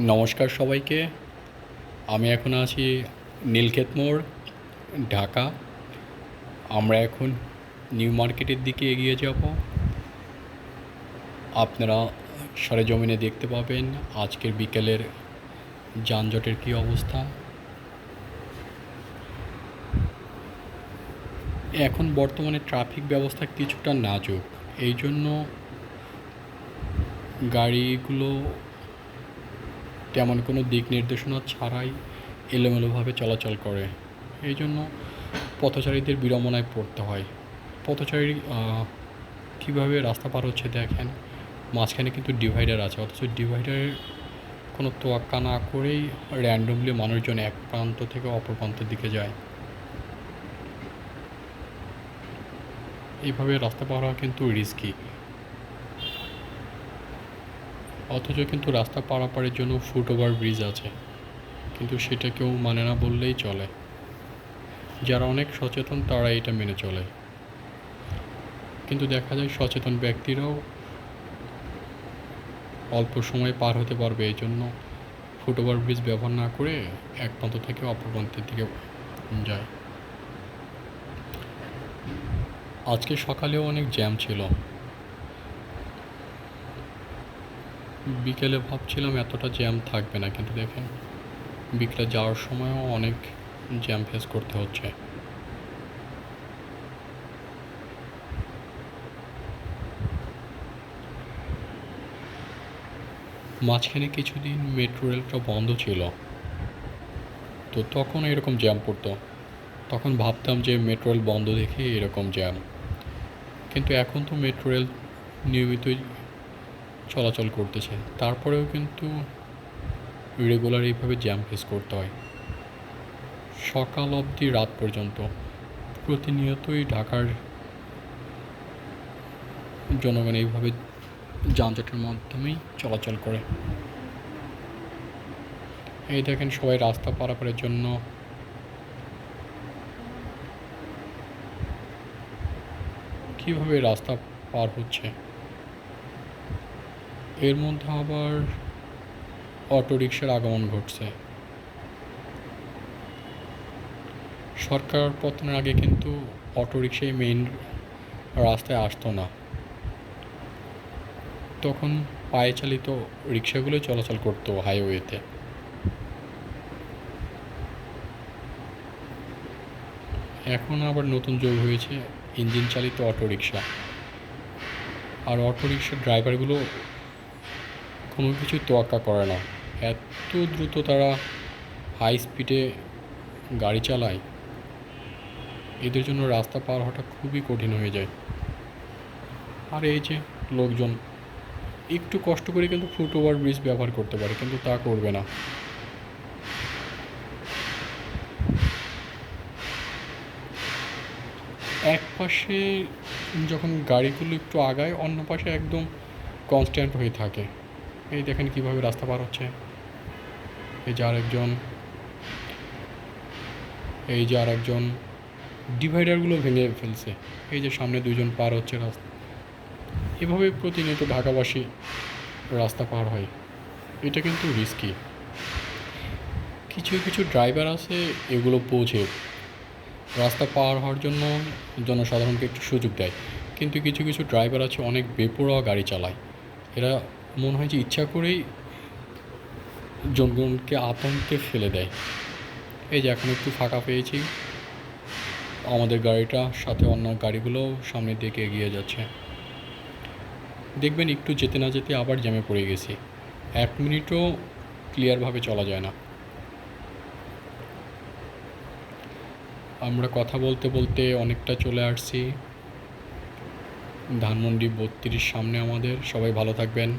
নমস্কার সবাইকে। আমি এখন আছি নীলক্ষেত মোড়, ঢাকা। আমরা এখন নিউ মার্কেটের দিকে এগিয়ে যাব। আপনারা সরেজমিনে দেখতে পাবেন আজকের বিকেলের যানজটের কী অবস্থা। এখন বর্তমানে ট্রাফিক ব্যবস্থা কিছুটা নাজুক। এই জন্য গাড়িগুলো তেমন কোনো দিক নির্দেশনা ছাড়াই এলোমেলোভাবে চলাচল করে। এই জন্য পথচারীদের বিড়ম্বনায় পড়তে হয়। পথচারী কীভাবে রাস্তা পার হচ্ছে দেখেন, মাঝখানে কিন্তু ডিভাইডার আছে। অথচ ডিভাইডারের কোনো তোয়াক্কা না করেই র্যান্ডমলি মানুষজন এক প্রান্ত থেকে অপর প্রান্তের দিকে যায়। এইভাবে রাস্তা পার হওয়া কিন্তু রিস্কি অথচ কিন্তু রাস্তা পারাপারের জন্য ফুট ওভার ব্রিজ আছে। কিন্তু সেটা কেউ মানে না বললেই চলে। যারা অনেক সচেতন তারা এটা মেনে চলে। কিন্তু দেখা যায় সচেতন ব্যক্তিরাও অল্প সময় পার হতে পারবে এই জন্য ফুট ওভার ব্রিজ ব্যবহার না করে এক প্রান্ত থেকে অপর প্রান্তের দিকে যায়। আজকে সকালেও অনেক জ্যাম ছিল। বিকেলে ভাবছিলাম এতটা জ্যাম থাকবে না, কিন্তু দেখেন, বিকেলে যাওয়ার সময়ও অনেক জ্যাম ফেস করতে হচ্ছে। মাঝখানে কিছুদিন মেট্রো রেলটা বন্ধ ছিল, তো তখন এরকম জ্যাম পড়তো। তখন ভাবতাম যে মেট্রো রেল বন্ধ দেখে এরকম জ্যাম। কিন্তু এখন তো মেট্রো রেল নিয়মিতই চলাচল করতেছে। তারপরেও কিন্তু রেগুলার এইভাবে জ্যাম ফেস করতে হয়। সকাল অবধি রাত পর্যন্ত। প্রতিনিয়তই ঢাকার জনগণ এইভাবে যানজটের মাধ্যমেই চলাচল করে। এই দেখেন সবাই রাস্তা পারাপারের জন্য কীভাবে রাস্তা পার হচ্ছে। এর মধ্যে আবার অটো রিক্সার আগমন ঘটছে। সরকার পতনের আগে কিন্তু অটো রিক্সাই মেইন রাস্তায় আসতো না। তখন পায়ে চালিত রিক্সাগুলো চলাচল করতো হাইওয়েতে এখন আবার নতুন যোগ হয়েছে ইঞ্জিন চালিত অটো রিক্সা আর অটো রিক্সার ড্রাইভারগুলো কোনো কিছু তোয়াক্কা করে না। এত দ্রুত তারা হাই স্পিডে গাড়ি চালায়। এদের জন্য রাস্তা পার হওয়াটা খুবই কঠিন হয়ে যায়। আর এই যে লোকজন, একটু কষ্ট করে কিন্তু ফুট ওভার ব্রিজ ব্যবহার করতে পারে, কিন্তু তা করবে না। এক পাশে যখন গাড়িগুলো একটু আগায়, অন্য পাশে একদম কনস্ট্যান্ট হয়ে থাকে। এই দেখেন কীভাবে রাস্তা পার হচ্ছে। এই যে আরেকজন। এই যে আরেকজন। ডিভাইডারগুলো ভেঙে ফেলছে। এই যে সামনে দুজন পার হচ্ছে রাস্তা। এভাবে প্রতিনিয়ত ঢাকাবাসী রাস্তা পার হয়। এটা কিন্তু রিস্কি কিছু কিছু ড্রাইভার আছে, এগুলো পৌঁছে রাস্তা পার হওয়ার জন্য জনসাধারণকে একটু সুযোগ দেয়। কিন্তু কিছু কিছু ড্রাইভার আছে, অনেক বেপরোয়া গাড়ি চালায়। এরা মনে হয় যে ইচ্ছা করেই জনগণকে আতঙ্কে ফেলে দেয়। এই যে এখন একটু ফাঁকা পেয়েছি। আমাদের গাড়িটা, সাথে অন্য গাড়িগুলো সামনের দিকে এগিয়ে যাচ্ছে। দেখবেন একটু যেতে না যেতে আবার জ্যামে পড়ে গেছি। এক মিনিটও ক্লিয়ারভাবে চলা যায় না। আমরা কথা বলতে বলতে অনেকটা চলে আসছি। ধানমন্ডি বত্রিশ সামনে আমাদের। সবাই ভালো থাকবেন।